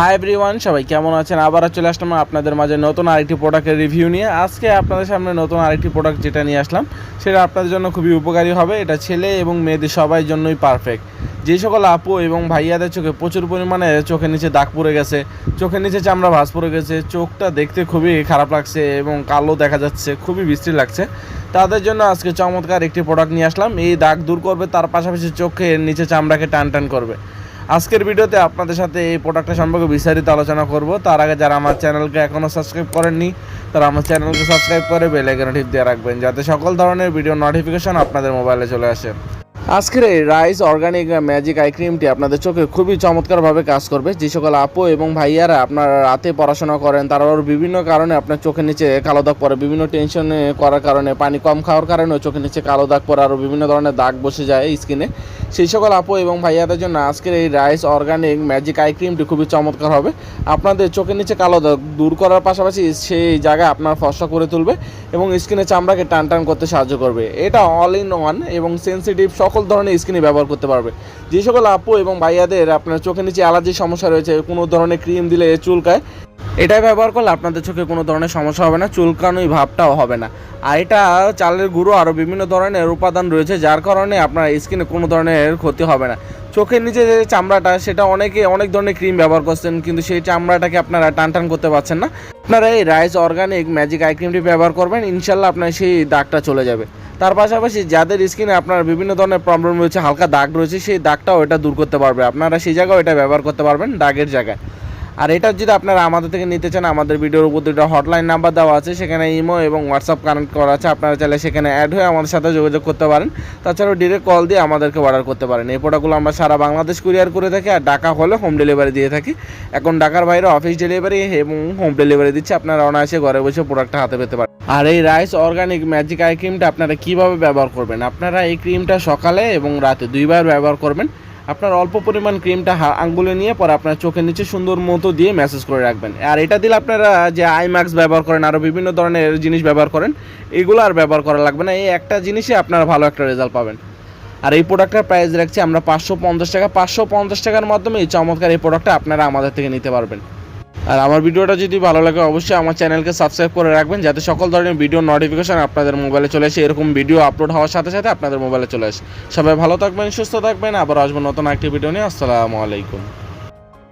Hi everyone সবাই কেমন আছেন? আবার চলে আসলাম আপনাদের মাঝে নতুন আরেকটি প্রোডাক্টের রিভিউ নিয়ে। আজকে আপনাদের সামনে নতুন আরেকটি প্রোডাক্ট যেটা নিয়ে আসলাম, সেটা আপনাদের জন্য খুবই উপকারী হবে। এটা ছেলে এবং মেয়েদের সবাই জন্যই পারফেক্ট যে সকল আপু এবং ভাইয়াদের চোখে প্রচুর পরিমাণে চোখের নিচে দাগ পড়ে গেছে, চোখের নিচে চামড়া ভাঁজ পড়ে গেছে, চোখটা দেখতে খুবই খারাপ লাগছে এবং কালো দেখা যাচ্ছে, খুবই বিশ্রী লাগছে। তাদের জন্য আজকে চমৎকার একটি প্রোডাক্ট নিয়ে আসলাম। এই দাগ দূর করবে, তার পাশাপাশি চোখের নিচে চামড়াকে টান টান করবে। আজকের ভিডিওতে আপনাদের সাথে এই প্রোডাক্টটা সম্পর্কে বিস্তারিত আলোচনা করব। তার আগে যারা আমার চ্যানেলকে এখনও সাবস্ক্রাইব করেননি, তারা আমার চ্যানেলকে সাবস্ক্রাইব করে বেল আইকনে টিপ দিয়ে রাখবেন, যাতে সকল ধরনের ভিডিও নোটিফিকেশন আপনাদের মোবাইলে চলে আসে। আজকের এই রাইস অর্গানিক ম্যাজিক আই ক্রিমটি আপনাদের চোখে খুবই চমৎকারভাবে কাজ করবে। যে সকল আপু এবং ভাইয়ারা আপনারা রাতে পড়াশোনা করেন, তারাও বিভিন্ন কারণে আপনার চোখের নিচে কালো দাগ পড়ে, বিভিন্ন টেনশনে করার কারণে, পানি কম খাওয়ার কারণেও চোখের নিচে কালো দাগ পড়ে, আরও বিভিন্ন ধরনের দাগ বসে যায় স্কিনে সেই সকল আপু এবং ভাইয়াদের জন্য আজকের এই রাইস অর্গানিক ম্যাজিক আই ক্রিমটি খুবই চমৎকার হবে। আপনাদের চোখের নিচে কালো দূর করার পাশাপাশি সেই জায়গায় আপনার ফসা করে তুলবে এবং স্কিনের চামড়াকে টান টান করতে সাহায্য করবে। এটা অল ইন ওয়ান এবং সেন্সিটিভ সকল ধরনের স্কিনে ব্যবহার করতে পারবে। যে সকল আপু এবং ভাইয়াদের আপনার চোখের নিচে অ্যালার্জির সমস্যা রয়েছে, কোনো ধরনের ক্রিম দিলে চুলকায়, এটাই ব্যবহার করলে আপনাদের চোখে কোনো ধরনের সমস্যা হবে না চুলকানোই ভাবটাও হবে না। আর এটা চালের গুঁড়ো আরও বিভিন্ন ধরনের উপাদান রয়েছে, যার কারণে আপনার স্কিনে কোনো ধরনের ক্ষতি হবে না। চোখের নিচে যে চামড়াটা, সেটা অনেকে অনেক ধরনের ক্রিম ব্যবহার করছেন, কিন্তু সেই চামড়াটাকে আপনারা টান টান করতে পারছেন না। আপনারা এই রাইস অর্গানিক ম্যাজিক আই ক্রিমটি ব্যবহার করবেন, ইনশাল্লাহ আপনার সেই দাগটা চলে যাবে। তার পাশাপাশি যাদের স্কিনে আপনার বিভিন্ন ধরনের প্রবলেম রয়েছে, হালকা দাগ রয়েছে, সেই দাগটাও এটা দূর করতে পারবে। আপনারা সেই জায়গাও এটা ব্যবহার করতে পারবেন, দাগের জায়গায়। আর এটা যদি আপনারা আমাদের থেকে নিতে চান, আমাদের ভিডিওর উপর দুটো হটলাইন নাম্বার দেওয়া আছে, সেখানে ইমো এবং হোয়াটসঅ্যাপ কানেক্ট করা আছে। আপনারা চাইলে সেখানে অ্যাড হয়ে আমাদের সাথে যোগাযোগ করতে পারেন। তাছাড়াও ডিরেক্ট কল দিয়ে আমাদেরকে অর্ডার করতে পারেন। এই প্রোডাক্টগুলো আমরা সারা বাংলাদেশ কুরিয়ার করে থাকি আর ডাকা হলে হোম ডেলিভারি দিয়ে থাকি। এখন ঢাকার বাইরে অফিস ডেলিভারি এবং হোম ডেলিভারি দিচ্ছে। আপনারা অনায়াসে ঘরে বসে প্রোডাক্টটা হাতে পেতে পারেন। আর এই রাইস অর্গানিক ম্যাজিক আই ক্রিমটা আপনারা কীভাবে ব্যবহার করবেন? আপনারা এই ক্রিমটা সকালে এবং রাতে দুইবার ব্যবহার করবেন। আপনার অল্প পরিমাণ ক্রিমটা আঙ্গুলে নিয়ে পরে আপনার চোখের নিচে সুন্দর মতো দিয়ে ম্যাসেজ করে রাখবেন। আর এটা দিলে আপনারা যে আই মাস্ক ব্যবহার করেন আরও বিভিন্ন ধরনের জিনিস ব্যবহার করেন, এগুলো আর ব্যবহার করা লাগবে না। এই একটা জিনিসই আপনারা ভালো একটা রেজাল্ট পাবেন। আর এই প্রোডাক্টের প্রাইস রাখছি আমরা পাঁচশো পঞ্চাশ টাকা। পাঁচশো পঞ্চাশ টাকার মাধ্যমে এই চমৎকার এই প্রোডাক্টটা আপনারা আমাদের থেকে নিতে পারবেন। আর আমার ভিডিওটা যদি ভালো লাগে, অবশ্যই আমার চ্যানেলকে সাবস্ক্রাইব করে রাখবেন, যাতে সকল ধরনের ভিডিও নোটিফিকেশান আপনাদের মোবাইলে চলে আসে। এরকম ভিডিও আপলোড হওয়ার সাথে সাথে আপনাদের মোবাইলে চলে আসে। সবাই ভালো থাকবেন, সুস্থ থাকবেন, আবার আসবেন নতুন একটি ভিডিও নিয়ে। আসসালামু আলাইকুম।